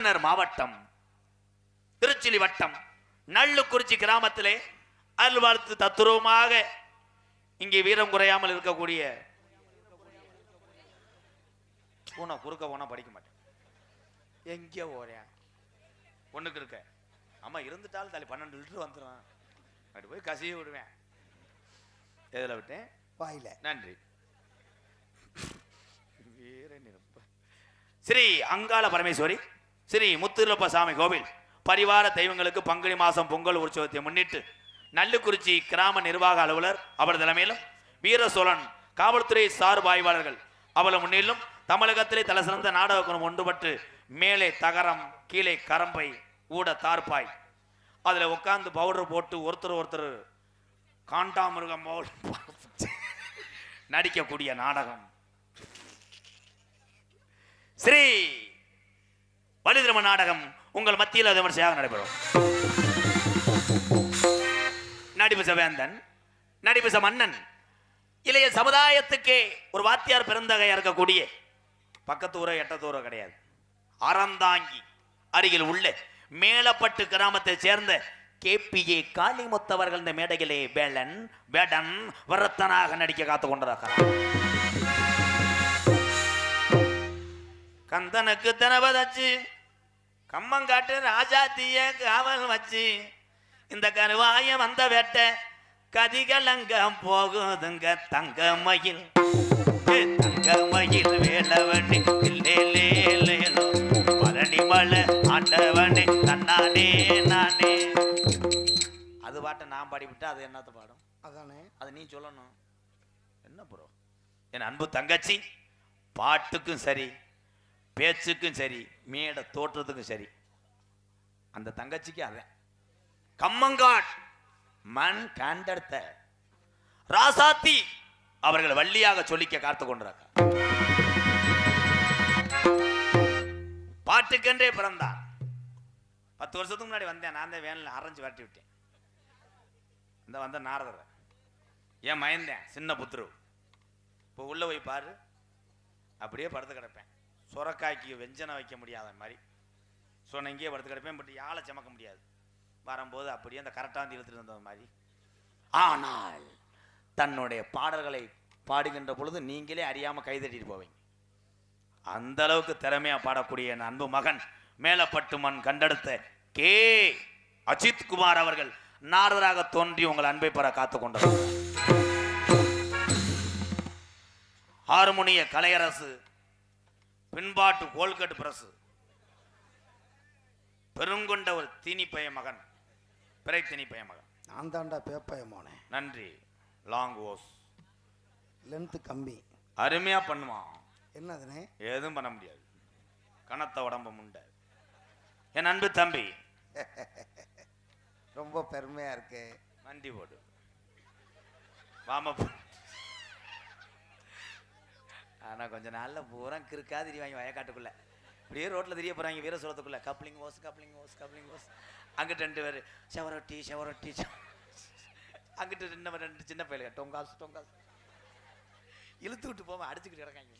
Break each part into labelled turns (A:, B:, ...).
A: மாவட்டம் திருச்சிலி வட்டம் நள்ளுக்குறிச்சி கிராமத்திலே அல்வாழ்த்து தத்துருவமாக இங்கே வீரம் குறையாமல் இருக்கக்கூடிய பூனை குறுக்க போனா படிக்க மாட்டேன். எங்கே ஓரேன் ஒண்ணுக்கு இருக்க. ஆமா இருந்துட்டாலும் தள்ளி பன்னெண்டு லிட்டர் வந்துடும் அப்படி போய் கசிய விடுவேன். எதில் விட்டேன்?
B: வாயில.
A: நன்றி. வீர நிரப்ப. ஸ்ரீ அங்காள பரமேஸ்வரி. ஸ்ரீ முத்துலப்ப சாமி கோவில். பரிவார தெய்வங்களுக்கு பங்குனி மாதம் பொங்கல் உற்சவத்தை முன்னிட்டு நல்லுக்குறிச்சி கிராம நிர்வாக அலுவலர் அவர் தலைமையிலும் வீர சோழன் காவல்துறை சார்பு ஆய்வாளர்கள் அவள முன்னிலும் தமிழகத்திலே தலை சிறந்த நாடக குணம் ஒன்றுபட்டு மேலே தகரம் கீழே கரம்பை ஊட தார்பாய் அதில் உட்காந்து பவுடர் போட்டு ஒருத்தர் ஒருத்தர் காண்டாமிருகம் போல் நடிக்கக்கூடிய நாடகம். ஸ்ரீ வலிதிரும நாடகம் உங்கள் மத்தியில் விமர்சையாக நடைபெறும். நடிபச வேந்தன் நடிபச மன்னன் இளைய சமுதாயத்துக்கே ஒரு வாத்தியார் பெருந்தகையா இருக்கக்கூடிய பக்கத்தூரோ எட்டத்தூரோ கிடையாது. அறந்தாங்கி அருகில் உள்ள மேலப்பட்டு கிராமத்தை சேர்ந்த கேபிஏ காளிமுத்தவர்கள் இந்த மேடையிலே வேலன் வேடன் வரத்தனாக நடிக்க காத்து கொண்டிருக்கிறார். கந்தனுக்கு தனவதச்சு கம்மங்காட்டு ராஜாத்திய காவல் வச்சு இந்த கருவாய வந்த வேட்ட கதிகலங்க போகுதுங்க தங்க மயில் தங்க மயில் வேலவனே இல்லேலேலேலோ பழனி மலை ஆண்டவனே தன்னானே நானே. அது பாட்டை நான் பாடிவிட்டா அது என்னத்த பாடும்?
B: அதானே.
A: அது நீ சொல்லணும். என்ன ப்ரோ என் அன்பு தங்கச்சி பாட்டுக்கும் சரி பேச்சுக்கும் சரி மேடை தோற்றத்துக்கும் சரி. அந்த தங்கச்சிக்கு அவன் கம்மங்காட் மண் கண்டெடுத்த ராசாத்தி அவர்கள் வள்ளியாக சொல்லிக்க காத்து கொண்டிருக்க பாட்டுக்கென்றே பிறந்தா பத்து வருஷத்துக்கு முன்னாடி வந்தேன். நான் தான் வேனில் அரைஞ்சு வரட்டி விட்டேன். இந்த வந்த நாரதர். ஏன் மயந்தேன்? சின்ன புத்துரு இப்போ உள்ள போய் பாரு. அப்படியே படுத்து கிடப்பேன். சுரக்காய்க்கு வெஞ்சனை வைக்க முடியாத மாதிரி. ஸோ நான் இங்கேயே படுத்து கிடப்பேன் பட் யாழை சமக்க முடியாது. வரும்போது அப்படியே அந்த கரெக்டாக இழுத்துட்டு வந்த மாதிரி. ஆனால் தன்னுடைய பாடல்களை பாடுகின்ற பொழுது நீங்களே அறியாமல் கைதட்டிட்டு போவீங்க. அந்த அளவுக்கு திறமையாக பாடக்கூடிய என் அன்பு மகன் மேலப்பட்டு மண் கண்டெடுத்த கே. அஜித் குமார் அவர்கள் நாரதராக தோன்றி உங்கள் அன்பை பெற காத்து கொண்டார் ஹார்மோனிய கலையரசு பின்பாட்டு கோல்கட் பிரசு. பெருங்கொண்ட ஒரு தீனிப்பய மகன். பிறை தீனிப்பய மகன்.
B: நான் தாண்டா பேப்பைய மோனே.
A: நன்றி. லாங் ஓஸ்
B: லென்த்து கம்மி.
A: அருமையா பண்ணுவான்
B: என்னதுனே?
A: எதுவும் பண்ண முடியாது. கனத்த உடம்பு முண்டை. என் அன்பு தம்பி.
B: ரொம்ப பெருமையா இருக்கு.
A: நன்றி போடு. வாம ஆனால் கொஞ்ச நாளில் பூரா கிறுக்கா திரிவாங்க வயக்காட்டுக்குள்ள. இப்படியே ரோட்டில் தெரிய போகிறாங்க வீர சோளத்துக்குள்ள coupling hose coupling hose coupling hose அங்கிட்டு ரெண்டு பேர் செவரொட்டி செவரொட்டி அங்கிட்ட ரெண்டு ரெண்டு சின்ன பையலுங்க டொங்காசு டொங்காசு. இழுத்து விட்டு போவன் அடிச்சுக்கிட்டு கிடக்காங்க.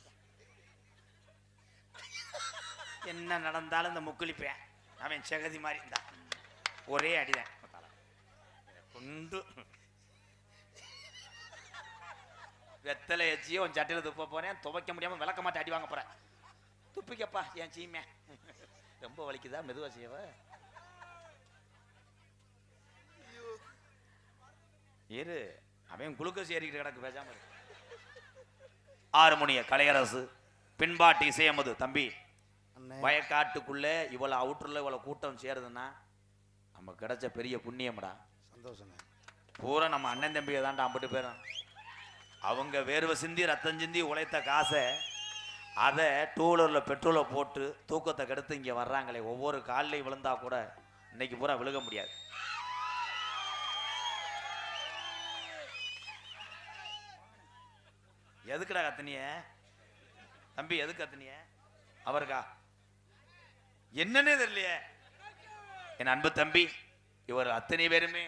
A: என்ன நடந்தாலும் இந்த முக்குளிப்பேன். அவன் செகதி மாதிரி இருந்தான். ஒரே அடிதான். கொண்டு வெத்தலை எச்சியோ உன் சட்டையில் துப்ப போறேன். துவைக்க முடியாம விளக்க மாட்டேன் அடி வாங்க போறேன் துப்பிக்கப்பா என் சீமே. ரொம்ப வலிக்குதா? மெதுவா செய்யவ? இரு. அவன் குளுக்கோஸ் ஏறிக்கிட்டு கிடக்கு பேசாம இரு. ஆறுமணிய கலையரசு பின்பாட்டு இசையமது தம்பி. வயக்காட்டுக்குள்ள இவ்வளவு அவுட்டர்ல இவ்வளவு கூட்டம் சேருதுன்னா நம்ம கிடைச்ச பெரிய புண்ணியம்டா.
B: சந்தோஷண்ணே.
A: பூரா நம்ம அண்ணன் தம்பியை தான்டா அம்பிட்டு பேரும் அவங்க வேர்வை சிந்தி ரத்தம் சிந்தி உழைத்த காசை அதை டூ வீலரில் பெட்ரோலை போட்டு தூக்கத்தை கெடுத்து இங்கே வர்றாங்களே. ஒவ்வொரு கால்லையும் விழுந்தா கூட இன்னைக்கு பூரா விழுக முடியாது. எதுக்குடா கத்துனிய? தம்பி எதுக்கு கத்துனிய? அவருக்கா? என்னன்னே தெரியலையே. என் அன்பு தம்பி இவர் அத்தனை பேருமே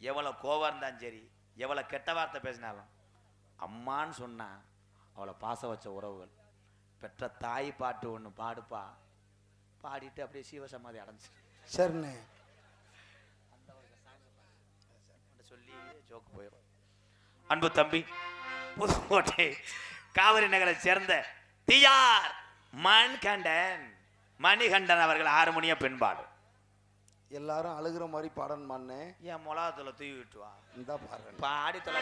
A: எவ்வளோ கோவம் இருந்தாலும் சரி எவ்வளோ கெட்ட வார்த்தை பேசினாலும் அம்மான்னு சொன்னா அவளை பாச வச்ச உறவுகள். பெற்ற தாய் பாட்டு ஒன்று பாடுப்பா. பாடிட்டு அப்படியே சீவசமாதி அடைஞ்சு
B: சரிண்ணே.
A: சொல்லி ஜோக்கு போயிடும் அன்பு தம்பி புதுக்கோட்டை காவிரி நகரை சேர்ந்த டிஆர் மண்கண்டன் மணிகண்டன் அவர்கள் ஹார்மோனிய பெண்பாடு.
B: எல்லாரும் அழுகிற மாதிரி பாடணுமாண்ணே?
A: என் மொளாத்துல தூவி விட்டுவா.
B: இந்த பாருங்க.
A: பாடி தொலை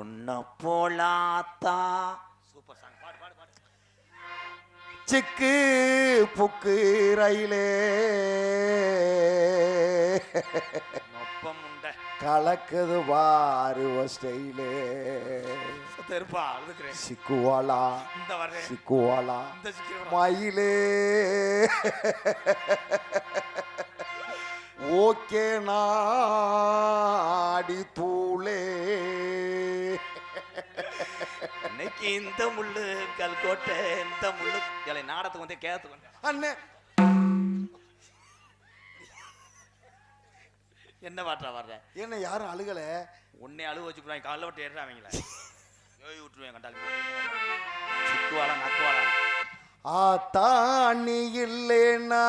A: உன்ன போலாத்தா. சூப்பர் சாங் பாடு பாடு பாடு.
B: சிக்கு புக்கு ரயிலே.
A: நொப்பம் உண்ட
B: கலக்குது பாரு ஸ்டைலே
A: சத்த இருப்பா அழுதுக்கிறேன்.
B: சிக்குவாலா
A: இந்த வர்றேன்.
B: சிக்குவாலா
A: இந்த சிக்கிறேன்
B: மயிலே. ஓகே நாடி தூளே.
A: இன்னைக்கு இந்த முள்ளு கல்கோட்டை இந்த முள்ளு. இலை நாடத்துக்கு வந்து கேத்துக்கு
B: அண்ணே.
A: என்ன பாட்டா வர்ற
B: என்ன யாரும் அழுகல.
A: உன்னை அழுவ வச்சுக்கிறாங்க காலைல விட்டு ஏறாங்கள யோய் விட்டுருவேன் கண்டால் சிக்குவாளா நக்குவாளா?
B: ஆத்தா நீ இல்லேனா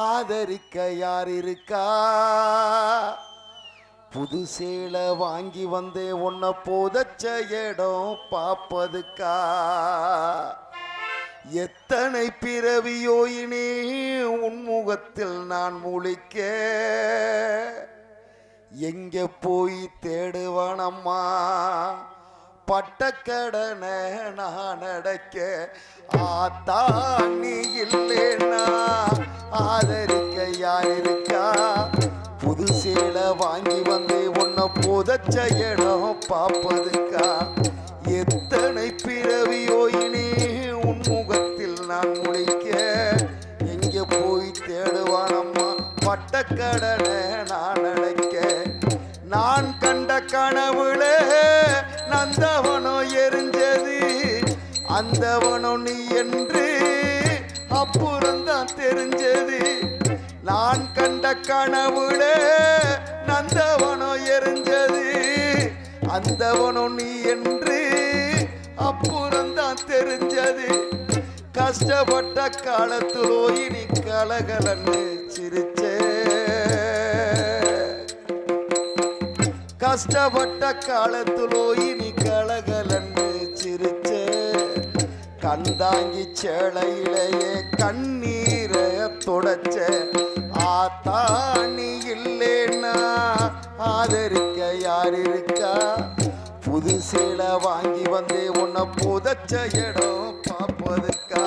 B: ஆதரிக்க யார் இருக்கா புது சேலை வாங்கி வந்தே உன்னை போதச்ச இடம் பாப்பதுக்கா? எத்தனை பிறவியோ இனி உன்முகத்தில் நான் முழிக்க? எங்க போய் தேடுவானம்மா? பட்டக்கடனை நான் அடைக்க ஆத்தா நீ இல்லைன்னா ஆதரிக்க யார் இருக்கா? புது சேலை வாங்கி வந்து உன்னை புதச்ச இடம் பார்ப்பதுக்கா? எத்தனை பிறவியோ இனி உன் முகத்தில் நான் முடிக்க எங்க போய் தேடுவானம்மா பட்டக்கடனை நான் அடைக்க. நான் கண்ட கனவுளே நந்தவனோ எரிஞ்சது அந்தவனோ நீ என்று அப்புறம்தான் தெரிஞ்சது. நான் கண்ட கனவுல நந்தவனோ எரிஞ்சது அந்தவனோ நீ என்று அப்புறம்தான் தெரிஞ்சது. கஷ்டப்பட்ட காலத்திலோ இனி கலகலன்னு சிரிச்சே. கஷ்டப்பட்ட காலத்திலோ கந்தாங்கி சேலையிலேயே கண்ணீர தொடச்ச ஆத்தா நீ ஆதரிக்க யார் இருக்கா? புது சேலை வாங்கி வந்தே உன்னை புதச்ச இடம் பார்ப்பதுக்கா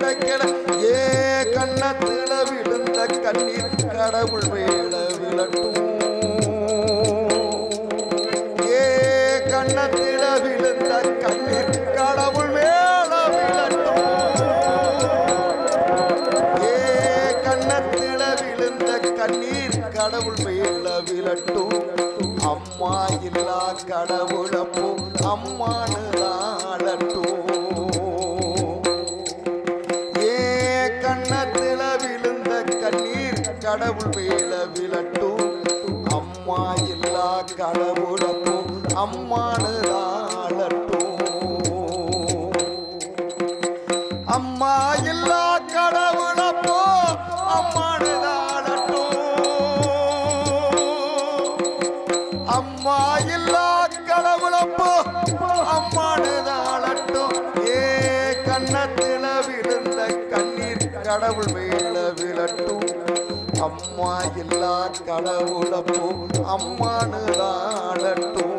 B: குடுப்பனையும் ஏ கண்ணத்துல விழுந்த கண்ணீர் கடவுள் மேல விழட்டும். ஏ கண்ணத்தில விழுந்த கண்ணீர் கடவுள் மேல விளட்டும் ஏ கண்ணத்தில விழுந்த கண்ணீர் கடவுள் மேல விழட்டும். அம்மா இல்லா கடவுளப்போ அம்மானுதான் மேல விளட்டும் அம்மா இல்லா கடவுளப்போ அம்மானதாளட்டும். அம்மா இல்லா கடவுளப்போ அம்மானதாளட்டும். அம்மா இல்லா கடவுளப்போ அம்மானதாளட்டும். ஏ கண்ணத்தில விழுந்த கண்ணீர் கடவுள் மேல விழட்டும் அம்மா இல்லா கடவுளப்போ அம்மானு ஆளட்டும்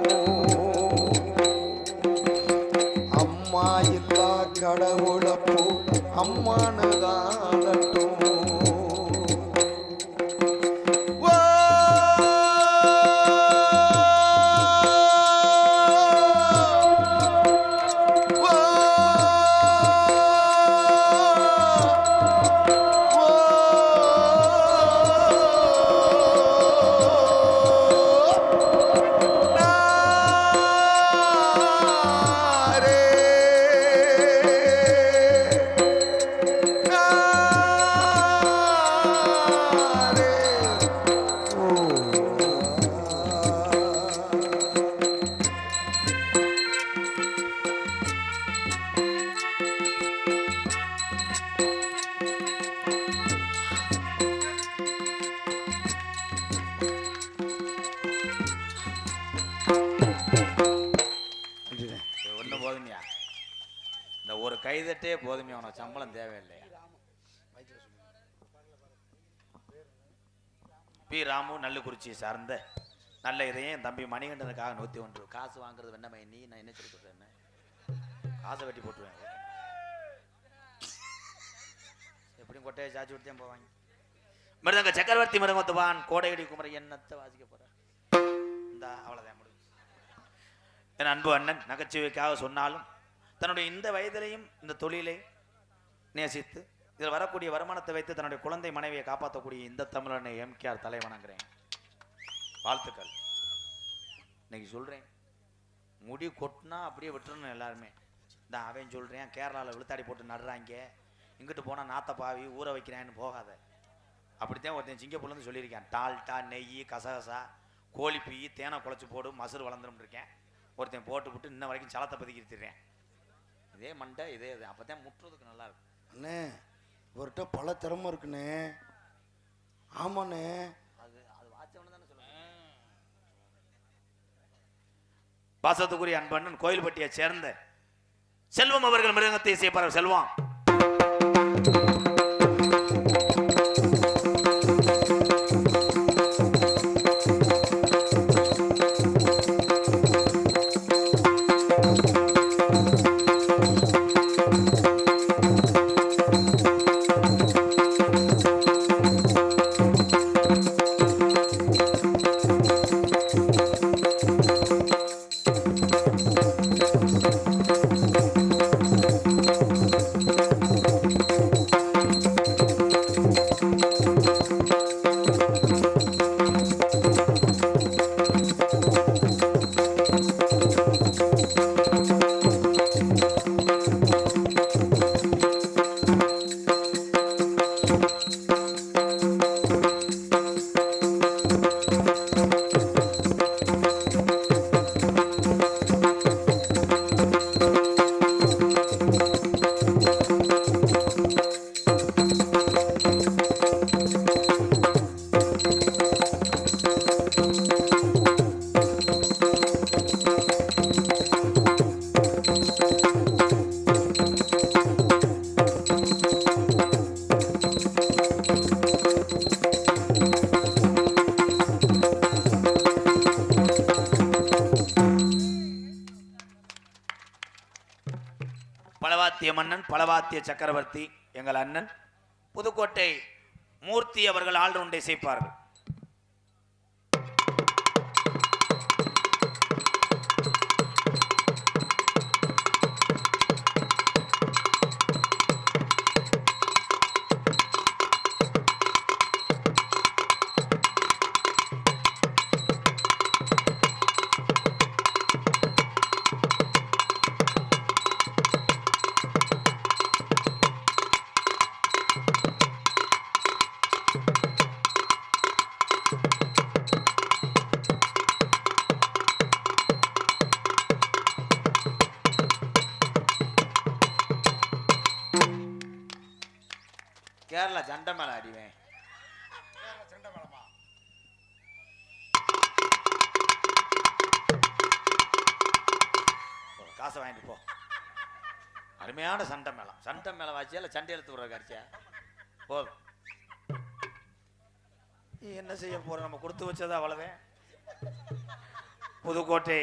B: அம்மா இல்லா கடவுளப்போ அம்மானு ஆளட்டும்
A: சம்பளம் தேவையில்லையா? பி ராமு நல்லுக்குறிச்சியை சார்ந்த நல்ல இதையும். என் தம்பி மணிகண்டனுக்காக நூற்றி ஒன்று. காசு வாங்குறது வெண்ணமை. நீ நான் என்ன சொல்லி கொடுத்தேன் காசை வெட்டி போட்டுருவேன். எப்படியும் கொட்டையை சாச்சி விட்டு போவாங்க. மிருதங்க சக்கரவர்த்தி மிருகத்துவான் கோடையடி குமரி என்னத்தை வாசிக்க போறேன் இந்த அவ்வளோதான் முடியும் என் அன்பு அண்ணன் நகைச்சுவைக்காக சொன்னாலும் தன்னுடைய இந்த வயதிலையும் இந்த தொழிலை நேசித்து இதில் வரக்கூடிய வருமானத்தை வைத்து தன்னுடைய குழந்தை மனைவியை காப்பாற்றக்கூடிய இந்த தமிழனை எம்கேஆர் தலை வணங்குறேன் வாழ்த்துக்கள். இன்னைக்கு சொல்கிறேன் முடி கொட்டினா அப்படியே விட்டுறணும் எல்லாருமே. இந்த அவன் சொல்கிறேன் கேரளாவில் விழுத்தாடி போட்டு நடுறாங்க. இங்கிட்டு போனால் நாத்த பாவி ஊற வைக்கிறேன்னு போகாத. அப்படித்தான் ஒருத்தன் சிங்கப்பூர்லேருந்து சொல்லியிருக்கேன். டால்டா நெய் கசகசா கோழி பீ தேனை குழச்சி போடு மசூர் வளர்ந்துரும் இருக்கேன். ஒருத்தன் போட்டு விட்டு இன்ன வரைக்கும் சலத்தை பதுக்கிடுத்துறேன் இதே மண்டை இதே இது. அப்போ தான் முட்டுறதுக்கு நல்லாயிருக்கும்
B: அண்ணே இவர்கிட்ட பல திறமை இருக்குண்ணே. ஆமாண்ணே.
A: அது அது பாசத்துக்குரிய அன்பண்ணன் கோயில்பட்டியை சேர்ந்த செல்வம் அவர்கள் மிருகத்தை இசைப்பார் செல்வம். மலவாத்திய சக்கரவர்த்தி எங்கள் அண்ணன் புதுக்கோட்டை மூர்த்தி அவர்கள் ஆல்ரவுண்டை செய்ப்பார்கள் அருமையான சண்டை மேளம். சண்டை மேல வாச்சியா இல்லை சண்டை எடுத்து விடுற காட்சியா? போதும். என்ன செய்ய போற? நம்ம கொடுத்து வச்சது அவ்வளவே. புதுக்கோட்டை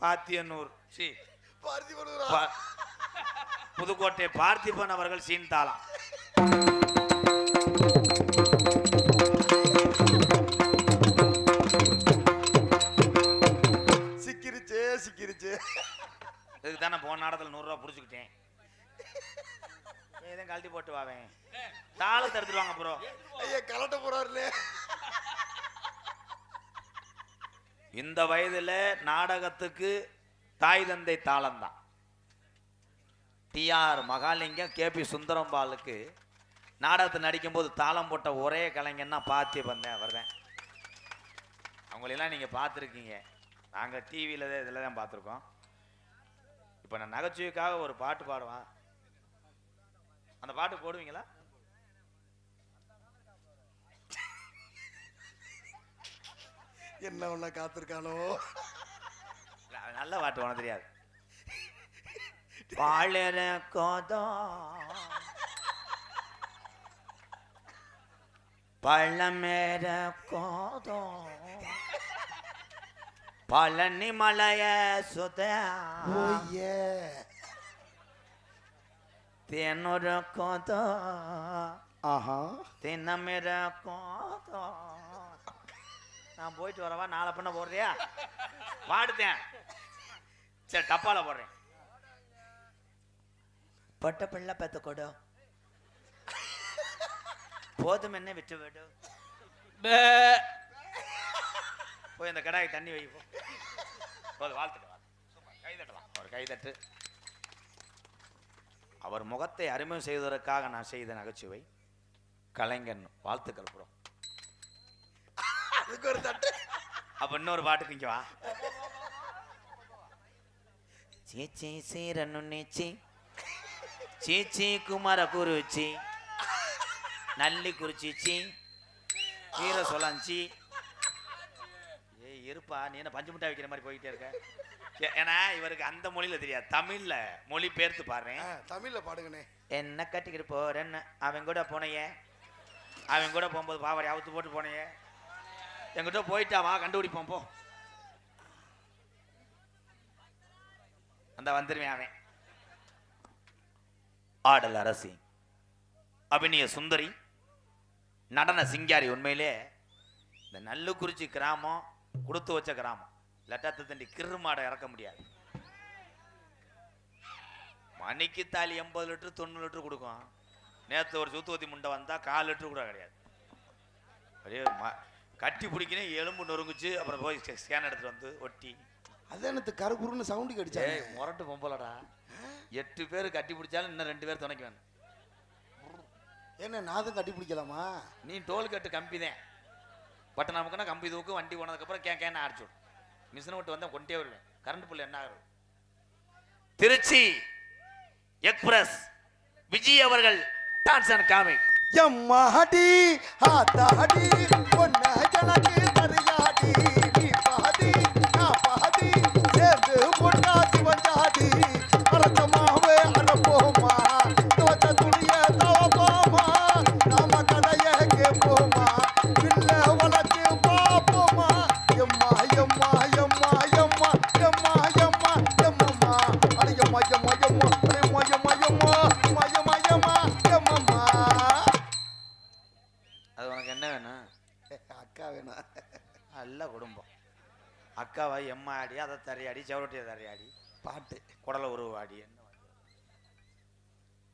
A: பாத்தியனூர். சி.
B: பார்த்திபனுரா.
A: புதுக்கோட்டை பார்த்திபன் அவர்கள் சீன்தாளம் இதுக்கு தான் போன நாடகத்தில் நூறுரூவா பிடிச்சிக்கிட்டேன். எதுவும் கழட்டி போட்டு வாவேன் தாளத்தை எடுத்துட்டு வாங்க ப்ரோ
B: ஐயா கலட்ட போறாருலே.
A: இந்த வயதுல நாடகத்துக்கு தாய் தந்தை தாளம்தான். டிஆர் மகாலிங்கம் கேபி சுந்தரம்பாலுக்கு நாடகத்தை நடிக்கும்போது தாளம் போட்ட ஒரே கலைஞன்னா பார்த்தி வந்தேன் அவர்தான். அவங்களெல்லாம் நீங்கள் பார்த்துருக்கீங்க. நாங்கள் டிவியில் இதில் தான் பார்த்துருக்கோம். இப்போ நான் நகைச்சுவைக்காக ஒரு பாட்டு பாடுவேன். அந்த பாட்டு போடுவீங்களா?
B: என்ன ஒண்ணா காத்திருக்கானோ?
A: நல்ல பாட்டு உனக்கு தெரியாது. பாழற கோதம். பழமேற கோதம். பழனி மலைய சுத
B: ஓயே
A: தேனொரு கோதம்
B: ஆஹா.
A: தினமிர கோதம் நான் போயிட்டு வரவா நாளை பண்ண போடுறியா? பாடுத்தேன் சரி டப்பால போடுறேன். பட்ட பிள்ளை பெத்த கொடு. போதும் என்ன விட்டு விடு. போய் அந்த கடாயை தண்ணி வைப்போம் போது வாழ்த்துட்டு வாழ்த்து அவர் கை தட்டு அவர் முகத்தை அறிமுகம் செய்வதற்காக நான் செய்த நகைச்சுவை. கலைஞன் வாழ்த்துக்கள் புறம்
B: அதுக்கு ஒரு தட்டு.
A: அப்போ இன்னொரு பாட்டுக்கு இங்கே வா. சீச்சி சீரனு நீச்சி சீச்சி குமார குருச்சி நல்லி குறிச்சிச்சி வீர சொலஞ்சி. இருப்பா நீ என்ன பஞ்சு மிட்டாய் வைக்கிற மாதிரி போயிட்டே இருக்க? ஏன்னா இவருக்கு அந்த மொழியில தெரியாது. தமிழ்ல மொழி பெயர்த்து பாடுறேன்.
B: தமிழ்ல பாடுங்கண்ணே.
A: என்ன கட்டிக்கிட்டு போறேன்னு அவன் கூட போனையே. அவன் கூட போகும்போது பாவாடி அவுத்து போட்டு போனையே. என்கிட்ட போயிட்டா வா கண்டுபிடிப்போம் போ. அந்த வந்துருவேன் அவன். ஆடல் அரசி அபிநய சுந்தரி நடன சிங்காரி உண்மையிலே இந்த நல்லுக்குறிச்சி கிராமம் கொடுத்து வச்ச கிராமம். லட்டாத்து தண்டி கிரு மாடை இறக்க முடியாது. மணிக்கு தாலி எண்பது லிட்டர் தொண்ணூறு லிட்டர் கொடுக்கும். நேற்று ஒரு சுத்தூத்தி முண்டை வந்தால் கால் லிட்டர் கூட கிடையாது. அப்படியே கட்டி பிடிக்கணும் எலும்பு நொறுங்குச்சு அப்புறம் போய் ஸ்கேன் எடுத்துட்டு வந்து ஒட்டி.
B: அது எனக்கு கருகுருன்னு சவுண்டு கடிச்சாங்க
A: ஏய் முரட்டு பொம்பளடா எட்டு பேர் கட்டி பிடிச்சாலும் இன்னும் ரெண்டு பேர் துணைக்கு வேணும்
B: என்ன நாதம் கட்டி பிடிக்கலாமா?
A: நீ டோல் கட்டு கம்பி தான். பட் நமக்குன்னா கம்பி தூக்கு வண்டி போனதுக்கப்புறம் கே கேன்னு அடிச்சு விடும். மிஷினை விட்டு வந்தால் கொண்டே வருவேன் கரண்ட் புள்ள என்ன ஆகுது? திருச்சி எக்ஸ்பிரஸ் விஜய் அவர்கள் டான்ஸ் அண்ட் காமிக்.
B: எம்மாடி ஆத்தாடி
A: அம்மா ஆடி அதை தரையாடி செவரொட்டியை தரையாடி
B: பாட்டு
A: குடலை உருவாடி என்ன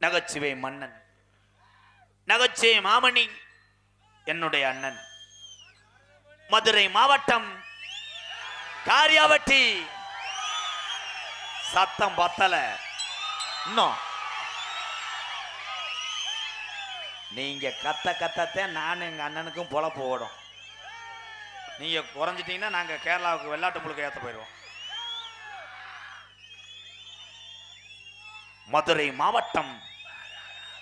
A: நகைச்சுவை மன்னன் நகைச்சுவை மாமணி என்னுடைய அண்ணன். மதுரை மாவட்டம் காரியாவட்டி. சத்தம் பத்தல. இன்னும் நீங்க கத்த கத்தத்தை நானும் எங்க அண்ணனுக்கும் பொழப்பு ஓடும். நீங்க குறைஞ்சிட்டீங்கன்னா நாங்க கேரளாவுக்கு வெள்ளாட்டு முழுக்க ஏத்த போயிடுவோம். மதுரை மாவட்டம்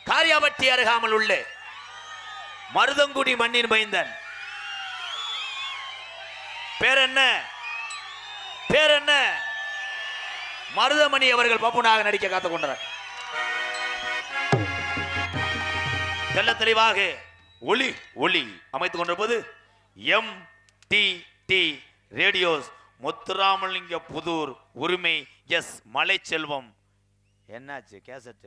A: காரியாபட்டி அருகாமல் உள்ள. மருதங்குடி மண்ணின் மைந்தன். பேர் என்ன பேர் என்ன மருதமணி அவர்கள் பப்புனாக நடிக்க காத்துக் கொண்டனர். தெள்ள தெளிவாக ஒளி ஒளி அமைத்துக் கொண்டிருப்பது M T T radios Muthuramalinga Puthur உரிமை எஸ் மலைச்செல்வம். என்னாச்சு கேசட்டு?